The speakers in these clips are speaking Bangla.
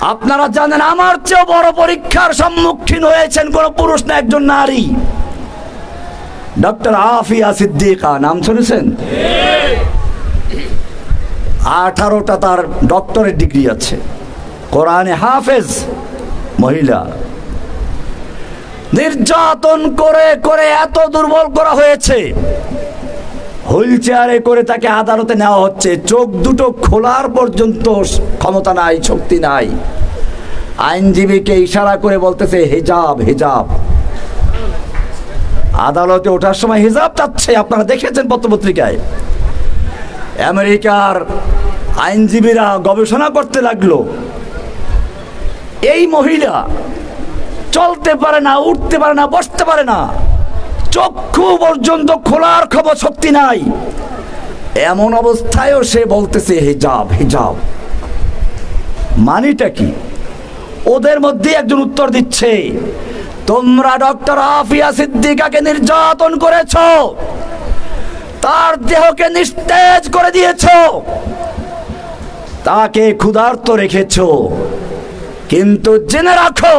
আপনারা জানেন আমার চেয়েও বড় পরীক্ষার সম্মুখীন হয়েছেন কোন পুরুষ না একজন নারী। ডক্টর আফিয়া সিদ্দিকা, নাম শুনেছেন? আঠারোটা তার ডক্টরের ডিগ্রি আছে। কোরআনে হাফেজ, মহিলা। নির্যাতন করে করে এত দুর্বল করা হয়েছে। হুইল চেয়ারে করে তাকে আদালতে নেওয়া হচ্ছে। চোখ দুটো খোলার পর্যন্ত ক্ষমতা নাই, শক্তি নাই। আইনজীবীকে ইশারা করে বলতেছে, হেজাব হেজাব। আদালতে ওঠার সময় হিজাব চাচ্ছে। আপনারা দেখেছেন পত্রপত্রিকায়। আমেরিকার আইনজীবীরা গবেষণা করতে লাগল। এই মহিলা চলতে পারে না, উঠতে পারে না, বসতে পারে না। চক্ষু পর্যন্ত খোলার খবর শক্তি নাই। এমন অবস্থায়ও সে বলতেছে, হিজাব হিজাব। মানিটা কি? ওদের মধ্যে একজন উত্তর দিচ্ছে, তোমরা ডক্টর আফিয়া সিদ্দিকাকে নির্যাতন করেছ, তার দেহকে নিস্তেজ করে দিয়েছ, তাকে ক্ষুধার্ত রেখেছ, কিন্তু জেনে রাখো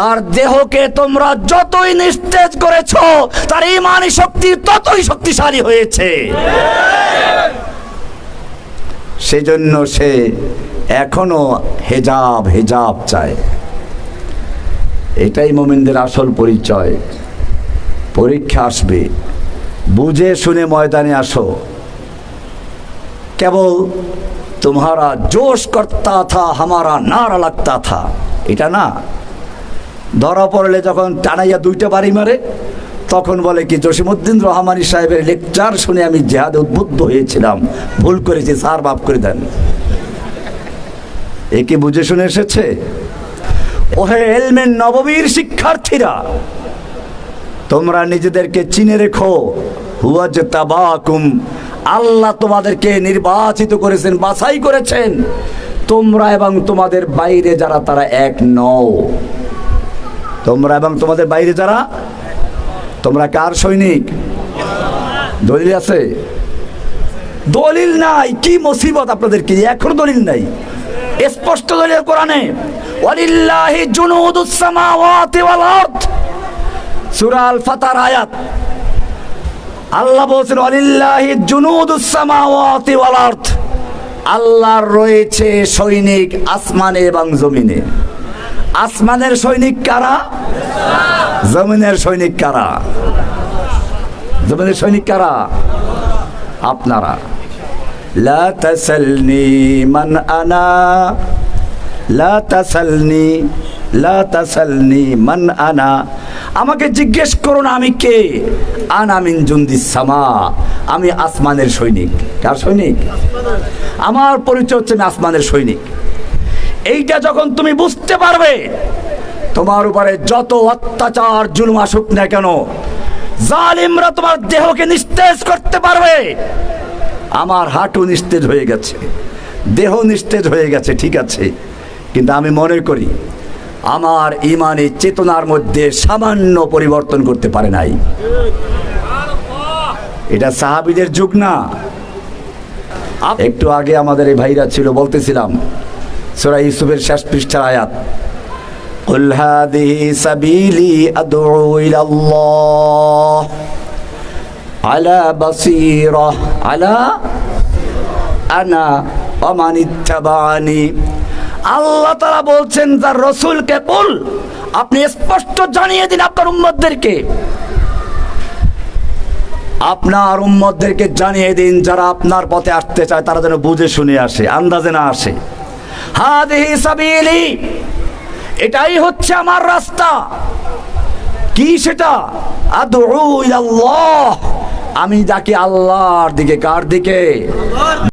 তার দেহকে তোমরা যতই নিস্তেজ করেছ, তার ইমানি শক্তি ততই শক্তিশালী হয়েছে। সেজন্য সে এখনও হেজাব হেজাব চায়। এটাই মোমিনদের আসল পরিচয়। পরীক্ষা আসবে। বুঝে শুনে ময়দানে আসো। কেবল তোমারা জোশ করতা থা, হামারা নারা লাগতা থা। এটা না ধরা পড়লে যখন টানাইয়া দুইটা বাড়ি মারে, তখন বলে কি জসিমুদ্দিন রহমানি সাহেবের লেকচার শুনে আমি জেহাদে উদ্বুদ্ধ হয়েছিলাম। ভুল করেছি সার বাপ করে দেন। এ কি বুঝে শুনে এসেছে? ওহে এলমেন নববীর শিক্ষার্থীরা, তোমরা নিজেদেরকে চিনে রেখো হুয়াজ তাবাকুম আল্লাহ তোমাদেরকে নির্বাচিত করেছেন, বাছাই করেছেন। তোমরা এবং তোমাদের বাইরে যারা, তারা এক নও। তোমরা এবং তোমাদের বাইরে যারা, তোমরা কার সৈনিক? দলিল আছে? দলিল নাই, কি মুসিবত আপনাদের কি এখন দলিল নাই। স্পষ্ট দলিল কোরআনে, ওয়ালিল্লাহি জুনুদুস সামাওয়াতি ওয়াল আরদ। সূরা আল ফাতার আয়াত। আল্লাহ বলছেন, ওয়ালিল্লাহি জুনুদুস সামাওয়াতি ওয়াল আরদ। আল্লাহর রয়েছে সৈনিক আসমানে এবং জমিনে। আসমানের সৈনিক কারা? জমিনের সৈনিক কারা? জমিনের সৈনিক কারা? আপনারা। লা তাসালনি মান আনা। লা তাসালনি, লা মান আনা। আমাকে জিজ্ঞেস করুন আমি কে? আনা মিন জুন্দিস সামা। আমি আসমানের সৈনিক। কার সৈনিক? আমার পরিচয় হচ্ছে আমি আসমানের সৈনিক। এইটা যখন তুমি বুঝতে পারবে, তোমার উপরে যত অত্যাচার, জুলুম আসুক না কেন, জালিমরা তোমার দেহকে নিস্তেজ করতে পারবে। আমার হাঁটু নিস্তেজ হয়ে গেছে, দেহ নিস্তেজ হয়ে গেছে, ঠিক আছে। কিন্তু আমি মনে করি, আমার ইমানি চেতনার মধ্যে সামান্য পরিবর্তন করতে পারে নাই। এটা সাহাবিদের যুগ না। একটু আগে আমাদের এই ভাইরা ছিল, বলতেছিলাম সুরা ইউসুফের শেষ পৃষ্ঠার আয়াত قل هذه سبيلي أدعو إلى الله على بصيرة على أنا ومن اتبعني আল্লাহ তারা বলছেন তার রসুলকে বল আপনি স্পষ্ট জানিয়ে দিন আপনার উম্মতদেরকে আপনার উম্মতদেরকে জানিয়ে দিন যারা আপনার পথে আসতে চায় তারা যেন বুঝে শুনে আসে আন্দাজে না আসে এটাই হচ্ছে আমার রাস্তা। কি সেটা? আদউ ইলাল্লাহ। আমি যাকে আল্লাহর দিকে কার দিকে?